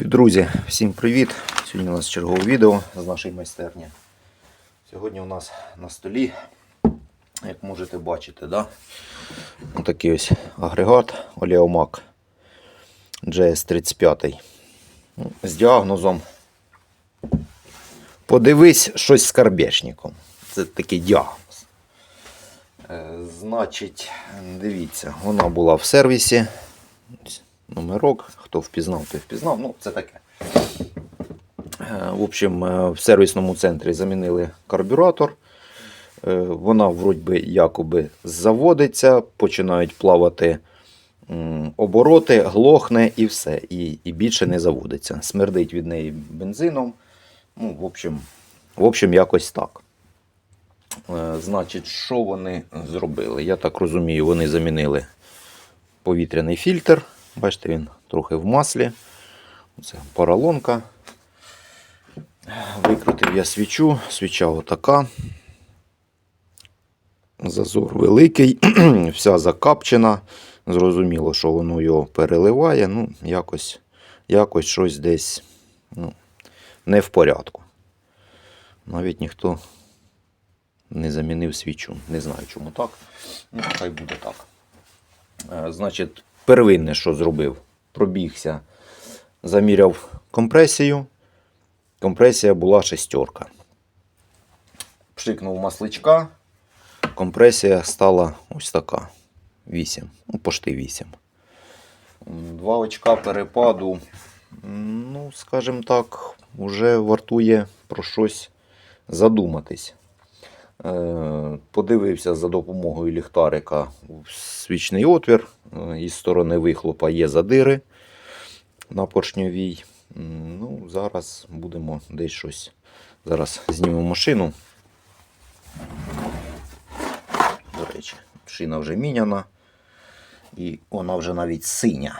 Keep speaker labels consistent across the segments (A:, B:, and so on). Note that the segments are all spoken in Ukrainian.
A: Друзі, всім привіт! Сьогодні у нас чергове відео з нашої майстерні. Сьогодні у нас на столі, як можете бачити, да? такий ось агрегат Oleomac GS35 Ну, з діагнозом. Подивись щось з карбешником. Це такий діагноз. Е, Значить, дивіться, вона була в сервісі. Номерок, хто впізнав, той впізнав. Ну, це таке. Е, В общем, е, в сервісному центрі замінили карбюратор. Е, Вона вроді би якоби заводиться, починають плавати обороти, глохне і все. І, і більше не заводиться. Смердить від неї бензином. Ну, в общем, в общем, якось так. Значить, що вони зробили? Я так розумію, вони замінили повітряний фільтр. Бачите, він трохи в маслі. Це поролонка. Викрутив я свічу, свіча отака. Зазор великий, вся закапчена. Зрозуміло, що воно його переливає. Ну, якось, якось щось десь ну, не в порядку. Навіть ніхто не замінив свічу. Не знаю, чому так. Ну, хай буде так. Е, Значить, первинне, що зробив, пробігся, заміряв компресію. Компресія була шестерка. Пшикнув масличка. Компресія стала ось така. 8. Ну, пошти 8. Два очка перепаду. Ну, скажімо так, вже вартує про щось задуматись. Е, Подивився за допомогою ліхтарика в свічний отвір. Е, Із сторони вихлопа є задири на поршньовій. Ну, зараз будемо десь щось. Зараз знімемо машину. До речі, шина вже міняна. І вона вже навіть синя.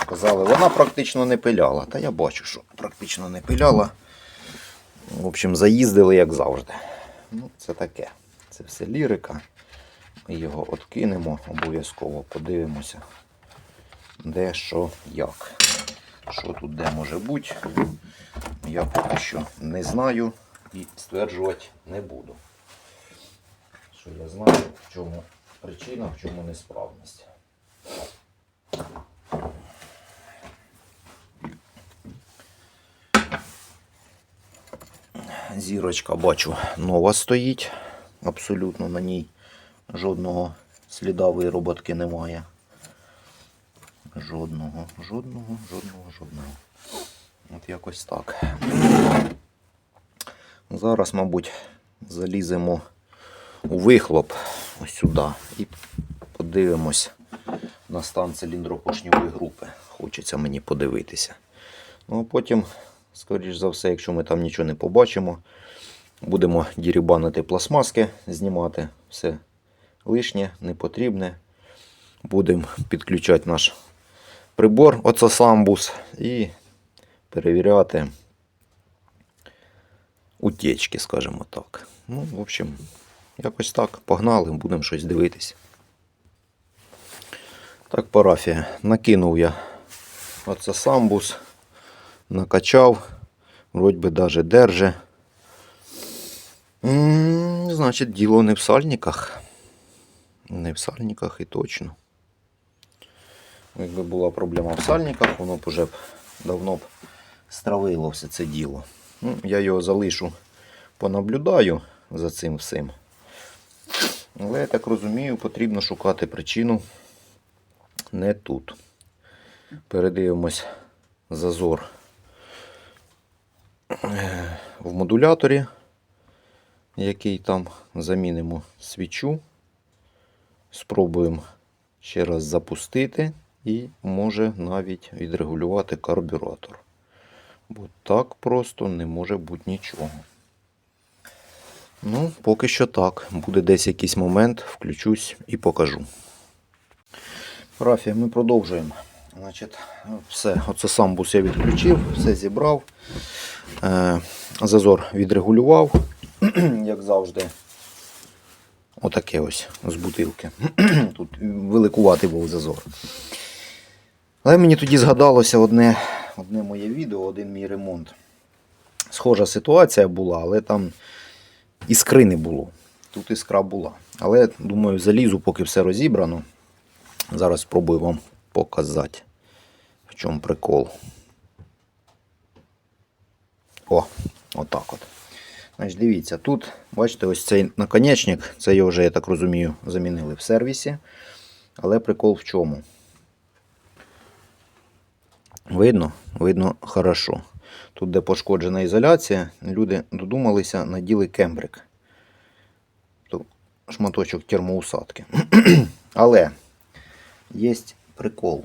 A: Сказали, вона практично не пиляла. Та я бачу, що практично не пиляла. В общем, заїздили, як завжди. Ну, це таке. Це все лірика. Ми його откинемо, обов'язково подивимося, де, що, як. Що тут де може бути, я поки що не знаю і стверджувати не буду. Що я знаю, в чому причина, в чому несправність. Зірочка, бачу, нова стоїть. Абсолютно на ній жодного сліда вироботки немає. Жодного, жодного, жодного, жодного. От якось так. Зараз, мабуть, заліземо у вихлоп ось сюди і подивимось на стан циліндропоршньової групи. Хочеться мені подивитися. Ну а потім, скоріш за все, якщо ми там нічого не побачимо, будемо дірібанити пластмаски, знімати все лишнє, непотрібне. Будемо підключати наш прибор, оце самбус, і перевіряти утечки, скажімо так. Ну, в общем, якось так. Погнали, будемо щось дивитись. Так, парафія. Накинув я оце самбус, накачав, вроді би даже держи. Значить, діло не в сальниках. Не в сальниках і точно. Якби була проблема в сальниках, воно б уже б давно б стравило все це діло. Ну, я його залишу, понаблюдаю за цим всім. Але я так розумію, потрібно шукати причину не тут. Передивимось зазор в модуляторі, який там замінимо свічу. Спробуємо ще раз запустити і може навіть відрегулювати карбюратор. Бо так просто не може бути нічого. Ну, поки що так. Буде десь якийсь момент, включусь і покажу. Рафія, ми продовжуємо. Значить, все, оце самбус я відключив, все зібрав. Е, зазор відрегулював, як завжди. Отаке ось з бутилки. Тут великуватий був зазор. Але мені тоді згадалося одне одне моє відео, один мій ремонт. Схожа ситуація була, але там іскри не було. Тут іскра була. Але думаю, залізу, поки все розібрано. Зараз спробую вам показати, в чому прикол. О, отак от. Значить, дивіться, тут, бачите, ось цей наконечник, це його вже, я так розумію, замінили в сервісі. Але прикол в чому? Видно? Видно хорошо. Тут, де пошкоджена ізоляція, люди додумалися, наділи кембрик. Шматочок термоусадки. Але є прикол.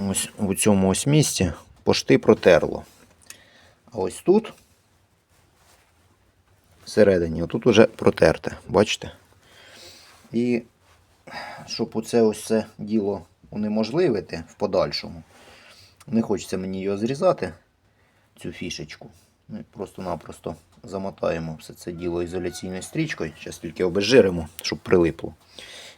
A: Ось у цьому ось місці пошти протерло. А ось тут, всередині, отут уже протерте, бачите? І щоб оце ось це діло унеможливити в подальшому, не хочеться мені його зрізати, цю фішечку. Ми просто-напросто замотаємо все це діло ізоляційною стрічкою. Зараз тільки обезжиримо, щоб прилипло.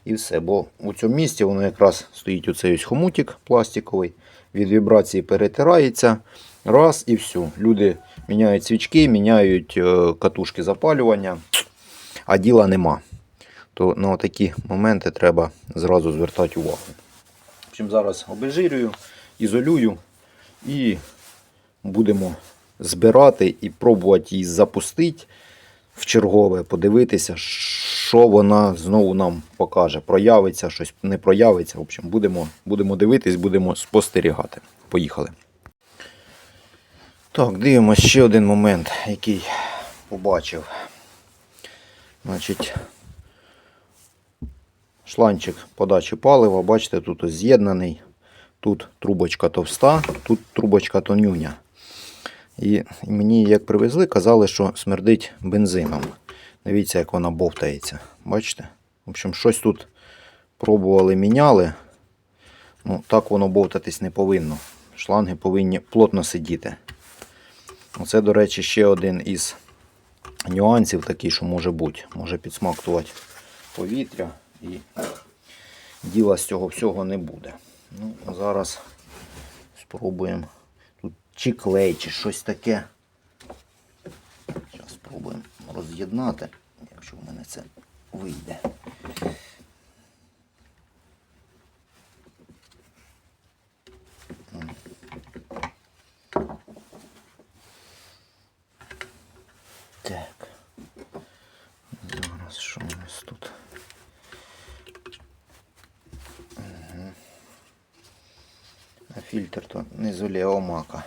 A: І все. Бо у цьому місці воно якраз стоїть оцей ось хомутик пластиковий, від вібрації перетирається. Раз і все. Люди міняють свічки, міняють е, катушки запалювання, а діла нема. То на такі моменти треба зразу звертати увагу. Общем, зараз обезжирюю, ізолюю і будемо збирати і пробувати її запустити в чергове, подивитися, що вона знову нам покаже. Проявиться, щось не проявиться. В общем, будемо, будемо дивитись, будемо спостерігати. Поїхали. Так, дивимося ще один момент, який побачив. Значить, шланчик подачі палива, бачите, тут ось з'єднаний. Тут трубочка товста, тут трубочка тонюня. І мені, як привезли, казали, що смердить бензином. Дивіться, як вона бовтається. Бачите? В общем, щось тут пробували, міняли. Ну, так воно бовтатись не повинно. Шланги повинні плотно сидіти. Оце, до речі, ще один із нюансів такий, що може бути. Може підсмактувати повітря і діла з цього всього не буде. Ну, зараз спробуємо. Тут чи клей, чи щось таке. Зараз спробуємо роз'єднати, якщо в мене це вийде. Так. Зараз що у нас тут? Мгм. А фільтр то не з олеомака.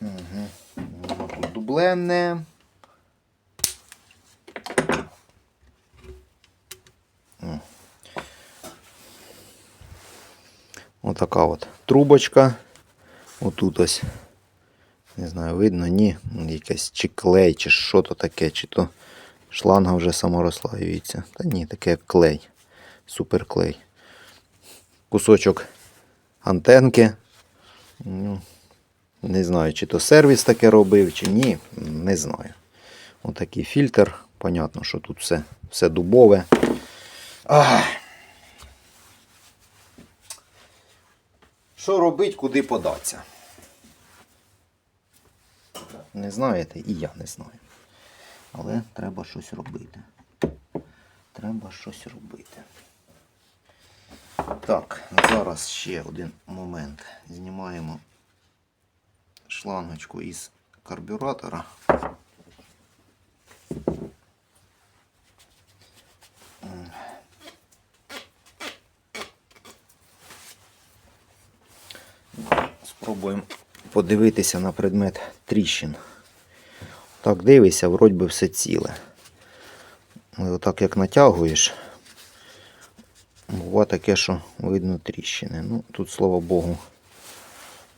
A: Угу. Воно тут дубленне. О. Отака от трубочка. Отут ось. Не знаю, видно, ні. Якась чи клей, чи що то таке, чи то шланга вже саморозслаюється. Та ні, таке клей. Суперклей. Кусочок антенки. Ну, не знаю, чи то сервіс таке робив, чи ні. Не знаю. Отакий фільтр. Понятно, що тут все, все дубове. Ах. Що робить, куди податися? Не знаєте, і я не знаю. Але треба щось робити. Треба щось робити. Так, зараз ще один момент. Знімаємо шлангочку із карбюратора. Спробуємо подивитися на предмет тріщин. Так, дивишся, вроді би все ціле. Але отак як натягуєш, буває таке, що видно тріщини. Ну, тут, слава Богу,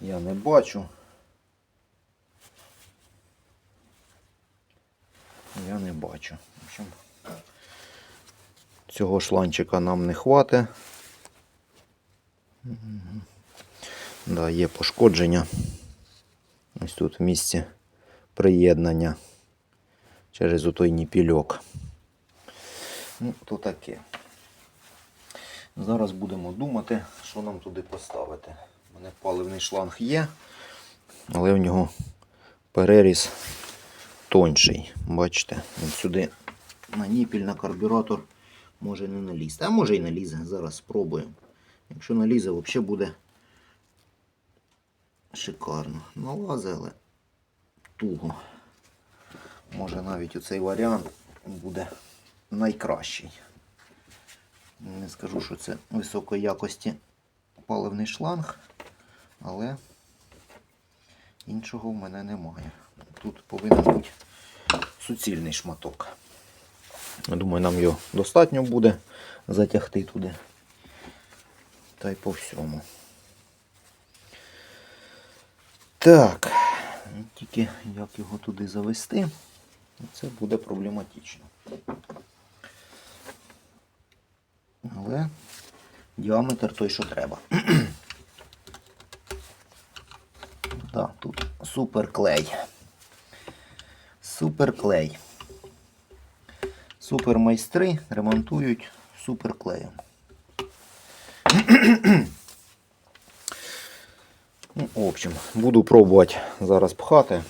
A: я не бачу. Я не бачу. В общем, цього шланчика нам не хватить. Да, є пошкодження. Ось тут в місці приєднання через отой ніпільок. Ну, то таке. Зараз будемо думати, що нам туди поставити. У мене паливний шланг є, але в нього переріз тонший. Бачите, він сюди на ніпіль, на карбюратор може не налізти. А може і налізе. Зараз спробуємо. Якщо налізе, взагалі буде шикарно. Налазе, але туго. Може навіть оцей варіант буде найкращий. Не скажу, що це високої якості паливний шланг, але іншого в мене немає. Тут повинен бути суцільний шматок. Думаю, нам його достатньо буде затягти туди. Та й по всьому. Так, тільки як його туди завести, це буде проблематично. Але діаметр той, що треба. Так, тут супер клей. Супер клей. Супер майстри ремонтують супер клеєм. Ну, в общем, буду пробувати зараз пхати.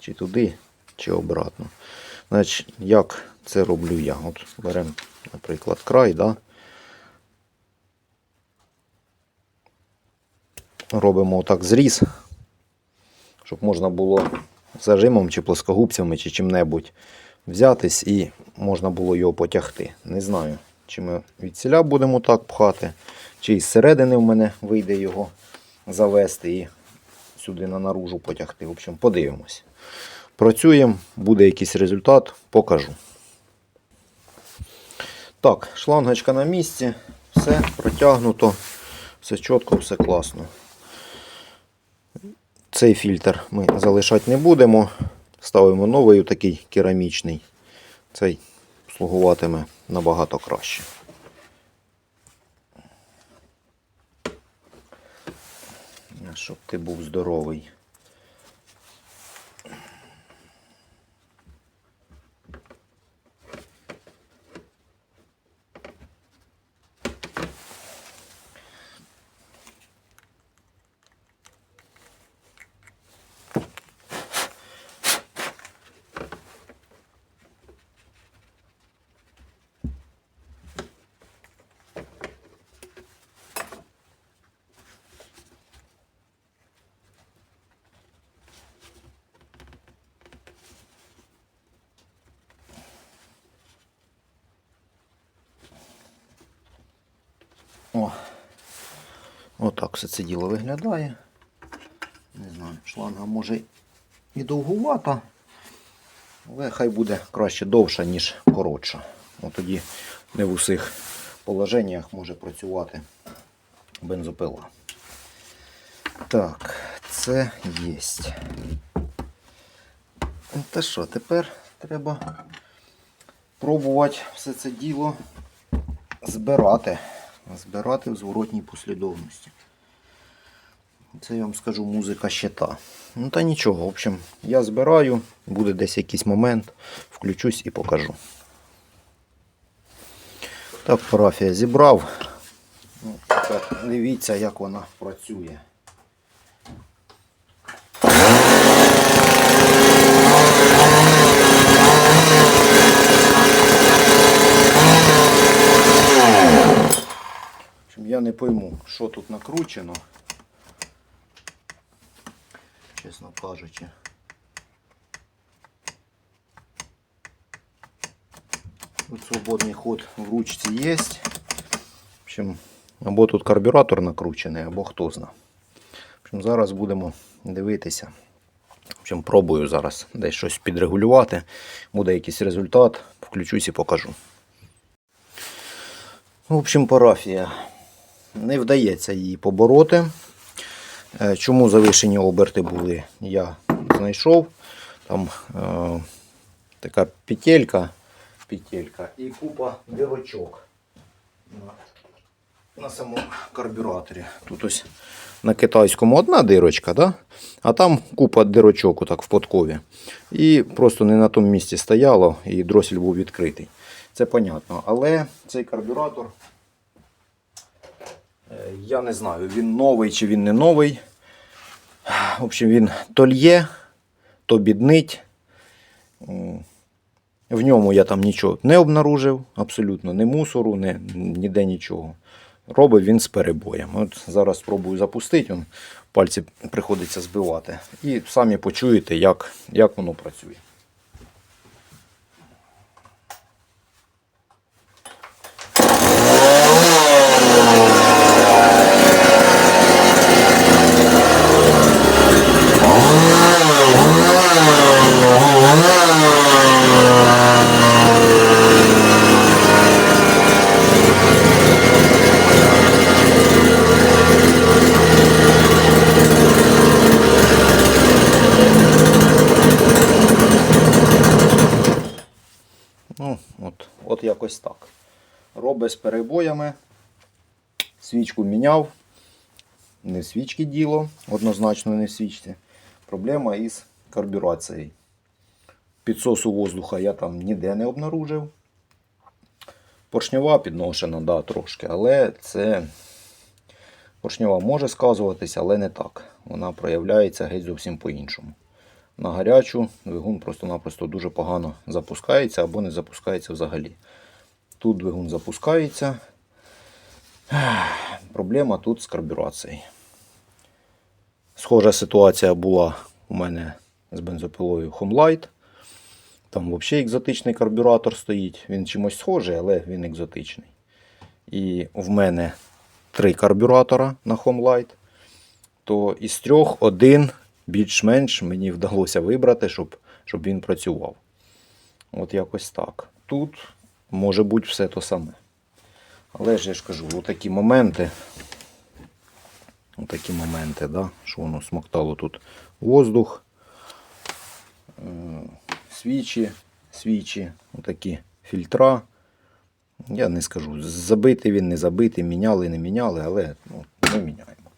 A: Чи туди, чи обратно. Значить, як це роблю я? От беремо, наприклад, край, да? робимо отак зріз, щоб можна було зажимом чи плоскогубцями, чи чим-небудь взятись і можна було його потягти. Не знаю, чи ми від ціля будемо так пхати, чи із середини в мене вийде його завести і сюди на наружу потягти. В общем, подивимось. Працюємо, буде якийсь результат, покажу. Так, шлангочка на місці, все протягнуто, все чітко, все класно. Цей фільтр ми залишати не будемо. Ставимо новий такий керамічний. Цей слугуватиме набагато краще. Щоб ти був здоровий. О, отак все це діло виглядає. Не знаю, шланга може і довгувата, але хай буде краще довша, ніж коротша. От тоді не в усіх положеннях може працювати бензопила. Так, це є. Та що, тепер треба пробувати все це діло збирати. Збирати в зворотній послідовності. Це я вам скажу музика щита. Ну та нічого, в общем, я збираю, буде десь якийсь момент, включусь і покажу. Так, парафія зібрав. Ну, тепер дивіться, як вона працює. Я не пойму, що тут накручено. Чесно кажучи. Тут свободний ход в ручці є. В общем, або тут карбюратор накручений, або хто зна. В общем, зараз будемо дивитися. В общем, пробую зараз десь щось підрегулювати. Буде якийсь результат, включусь і покажу. В общем, парафія. Не вдається її побороти. Е, Чому завишені оберти були, я знайшов. Там е, така петелька, петелька і купа дирочок на, на самому карбюраторі. Тут ось на китайському одна дирочка, да? а там купа дирочок отак в подкові. І просто не на тому місці стояло, і дросель був відкритий. Це понятно. Але цей карбюратор Я не знаю, він новий чи він не новий. В общем, він то лє, то біднить. В ньому я там нічого не обнаружив, абсолютно не мусору, не, ніде нічого. Робить він з перебоєм. От зараз спробую запустити, он, пальці приходиться збивати. І самі почуєте, як, як воно працює. От, от якось так. Робить з перебоями. Свічку міняв. Не в свічки діло, однозначно не в свічці. Проблема із карбюрацією. Підсосу воздуха я там ніде не обнаружив. Поршньова підношена, да, трошки, але це поршньова може сказуватися, але не так. Вона проявляється геть зовсім по-іншому. На гарячу двигун просто-напросто дуже погано запускається або не запускається взагалі. Тут двигун запускається. Проблема тут з карбюрацією. Схожа ситуація була у мене з бензопилою Homelite. Там взагалі екзотичний карбюратор стоїть. Він чимось схожий, але він екзотичний. І в мене три карбюратора на Homelite. То із трьох один більш-менш мені вдалося вибрати, щоб, щоб він працював. От якось так. Тут може бути все то саме. Але ж я ж кажу, отакі моменти. Отакі моменти, да, що воно смоктало тут воздух, е, свічі, свічі, отакі фільтра. Я не скажу, забитий він, не забитий, міняли, не міняли, але ну, ми міняємо.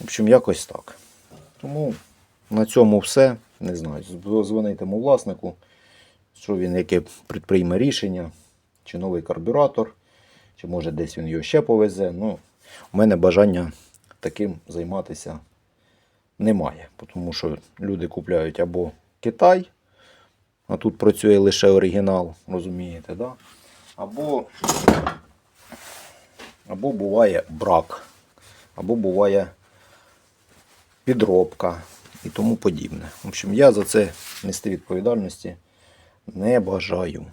A: В общем, якось так. Тому на цьому все. Не знаю. Дзвонити тому власнику, що він яке предприйме рішення, чи новий карбюратор, чи може десь він його ще повезе. Ну, у мене бажання таким займатися немає. Тому що люди купляють або Китай, а тут працює лише оригінал, розумієте, да? або, або буває брак, або буває підробка і тому подібне. В общем, я за це нести відповідальності не бажаю.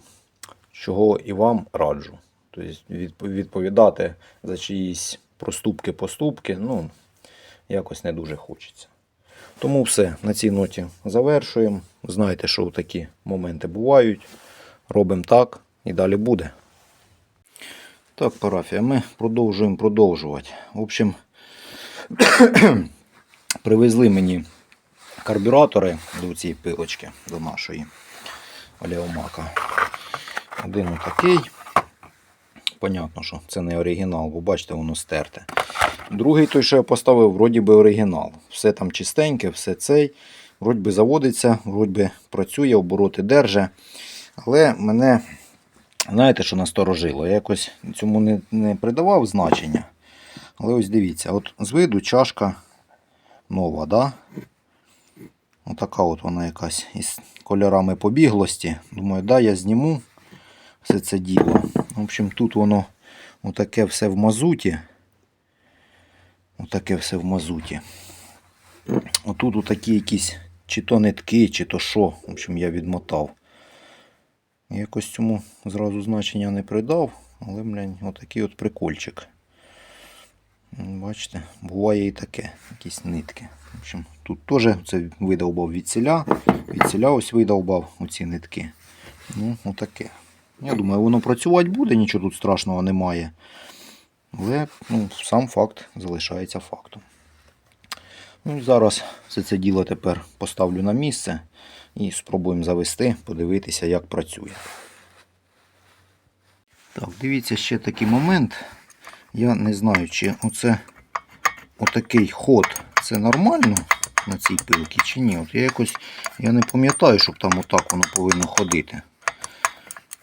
A: Чого і вам раджу. Тобто відповідати за чиїсь проступки, поступки, ну, якось не дуже хочеться. Тому все, на цій ноті завершуємо. Знаєте, що такі моменти бувають. Робимо так і далі буде. Так, парафія, ми продовжуємо продовжувати. В общем, привезли мені карбюратори до цієї пилочки, до нашої Олеомака. Один отакий. Понятно, що це не оригінал, бо бачите, воно стерте. Другий той, що я поставив, вроді би оригінал. Все там чистеньке, все цей. Вроді би заводиться, вроді би працює, обороти держи. Але мене, знаєте, що насторожило? Я якось цьому не, не придавав значення. Але ось дивіться, от з виду чашка нова, да? Отака от вона якась із кольорами побіглості. Думаю, да, я зніму все це діло. В общем, тут воно отаке все в мазуті. Отаке все в мазуті. Отут отакі якісь чи то нитки, чи то що. В общем, я відмотав. Якось цьому зразу значення не придав, але, блядь, отакий от прикольчик. Бачите, буває і таке, якісь нитки. В общем, тут теж це видовбав від ціля, від ціля ось видовбав оці нитки. Ну, отаке. Я думаю, воно працювати буде, нічого тут страшного немає. Але ну, сам факт залишається фактом. Ну, зараз все це діло тепер поставлю на місце і спробуємо завести, подивитися, як працює. Так, дивіться ще такий момент. Я не знаю, чи оце отакий ход це нормально на цій пилці чи ні. От я якось я не пам'ятаю, щоб там отак воно повинно ходити.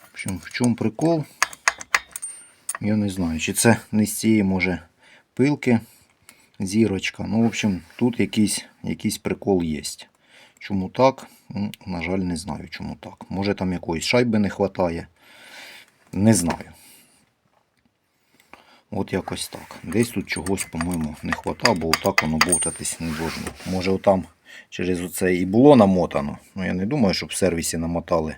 A: В общем, в чому прикол? Я не знаю, чи це не з цієї може пилки, зірочка. Ну, в общем, тут якийсь, якийсь прикол є. Чому так? Ну, На жаль, не знаю, чому так. Може там якоїсь шайби не вистачає. Не знаю. От якось так. Десь тут чогось, по-моєму, не вистачає, бо отак воно бовтатись не должно. Може отам через оце і було намотано. Ну я не думаю, щоб в сервісі намотали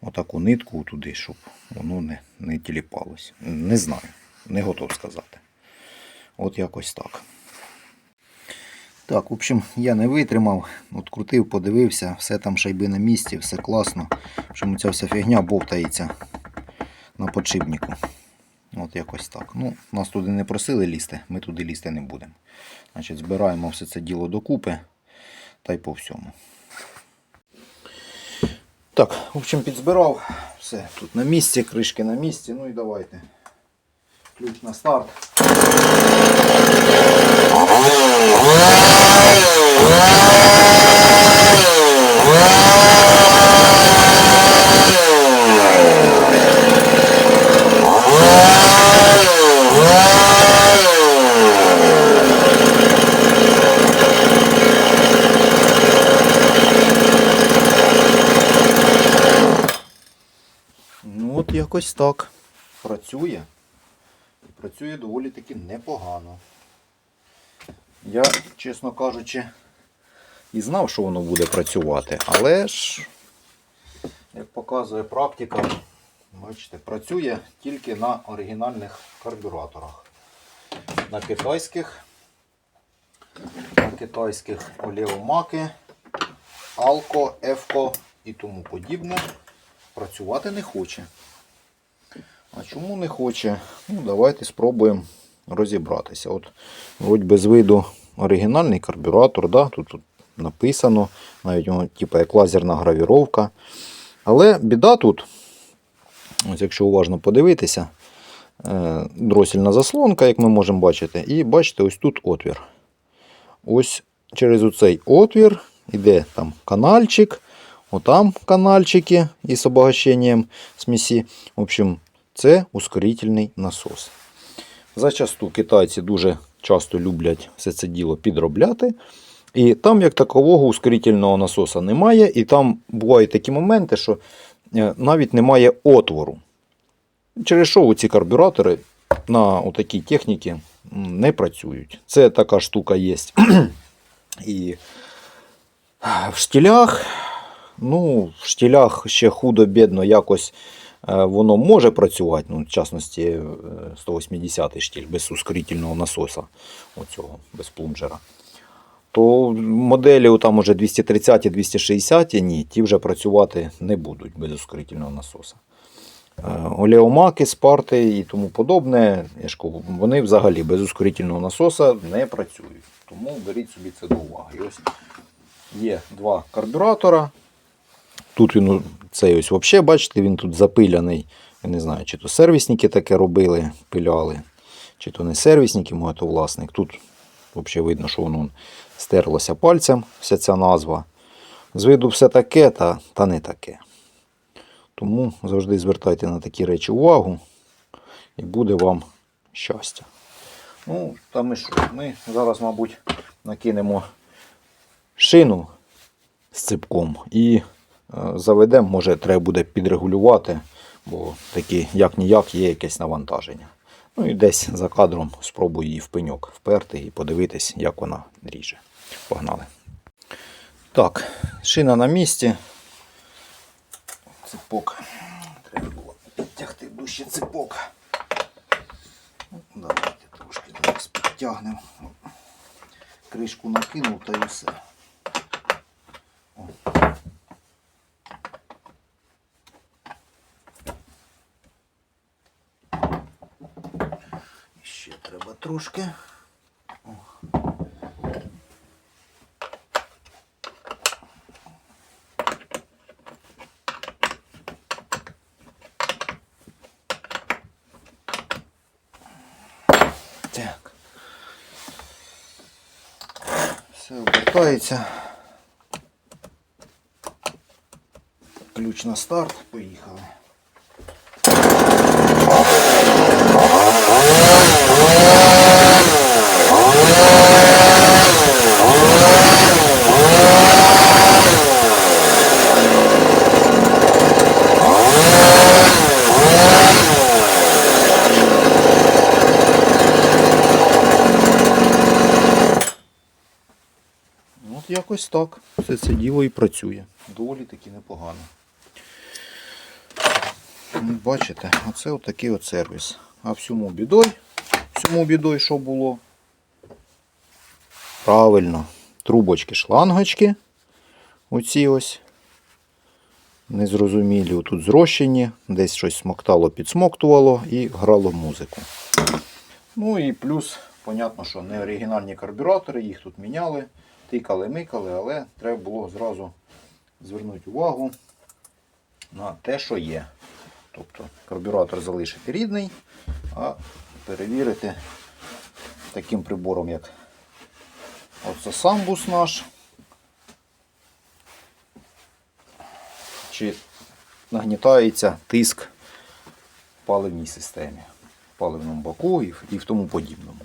A: отаку нитку туди, щоб воно не, не тіліпалось. Не знаю. Не готов сказати. От якось так. Так, в общем, я не витримав, от крутив, подивився, все там шайби на місці, все класно. В общем, ця вся фігня бовтається на подшипнику. От якось так. Ну, нас туди не просили лізти, ми туди лізти не будемо. Значить, збираємо все це діло докупи та й по всьому. Так, в общем, підзбирав. Все тут на місці, кришки на місці. Ну і давайте. Ключ на старт. Ну от якось так. Працює. І Працює доволі таки непогано. Я, чесно кажучи, і знав, що воно буде працювати, але ж, як показує практика, бачите, працює тільки на оригінальних карбюраторах. На китайських, на китайських олеомаки, Алко, Евко і тому подібне працювати не хоче. А чому не хоче? Ну, давайте спробуємо розібратися. От, вроді без виду оригінальний карбюратор, да? тут, тут написано, навіть воно, типу, як лазерна гравіровка. Але біда тут, ось якщо уважно подивитися, е, дросільна заслонка, як ми можемо бачити, і бачите, ось тут отвір. Ось через оцей отвір йде там канальчик, отам канальчики із обогащенням смісі. В общем, це ускорительний насос. Зачасту китайці дуже часто люблять все це діло підробляти. І там, як такового, ускорительного насоса немає. І там бувають такі моменти, що е, навіть немає отвору. Через що ці карбюратори на такій техніці не працюють. Це така штука є. І в штілях, ну, в штілях ще худо-бідно якось е, воно може працювати, ну, в частності е, 180 штіль без ускорительного насоса, оцього, без плунжера. То моделі там уже 230-260, ні, ті вже працювати не будуть без ускорительного насоса. Е, Олеомаки, спарти і тому подобне, вони взагалі без ускорительного насоса не працюють. Тому беріть собі це до уваги. Ось є два карбюратора. Тут він цей ось взагалі, бачите, він тут запиляний. Я не знаю, чи то сервісники таке робили, пиляли, чи то не сервісники, може то власник. Тут взагалі видно, що воно стерлося пальцем, вся ця назва. З виду все таке, та, та не таке. Тому завжди звертайте на такі речі увагу і буде вам щастя. Ну, та ми що? Ми зараз, мабуть, накинемо шину з ципком і заведемо, може, треба буде підрегулювати, бо такі як ніяк є якесь навантаження. Ну і десь за кадром спробую її в пеньок вперти і подивитись, як вона ріже. Погнали. Так, шина на місці. Ципок. Треба було підтягти дужче ципок. Ну, Давайте трошки зараз підтягнемо. Кришку накинув та й все. Трошки. Так. Все обертається. Ключ на старт. Поїхали. Ось так. Все це діло і працює. Доволі таки непогано. Ну, Бачите, оце отакий от сервіс. А всьому бідой, всьому бідой, що було? Правильно, трубочки, шлангочки. Оці ось. Незрозумілі тут зрощені, десь щось смоктало, підсмоктувало і грало музику. Ну і плюс, понятно, що не оригінальні карбюратори, їх тут міняли, тикали, микали, але треба було зразу звернути увагу на те, що є. Тобто карбюратор залишити рідний, а перевірити таким прибором, як оце самбус наш. Чи нагнітається тиск в паливній системі, в паливному баку і в тому подібному.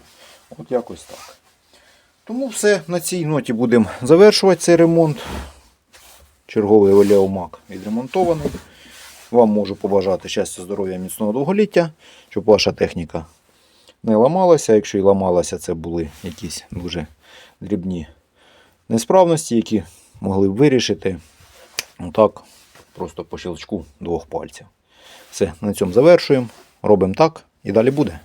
A: От якось так. Тому все на цій ноті будемо завершувати цей ремонт. Черговий олеомак відремонтований. Вам можу побажати щастя, здоров'я, міцного довголіття, щоб ваша техніка не ламалася. Якщо і ламалася, це були якісь дуже дрібні несправності, які могли б вирішити. Отак, просто по щелчку двох пальців. Все, на цьому завершуємо. Робимо так і далі буде.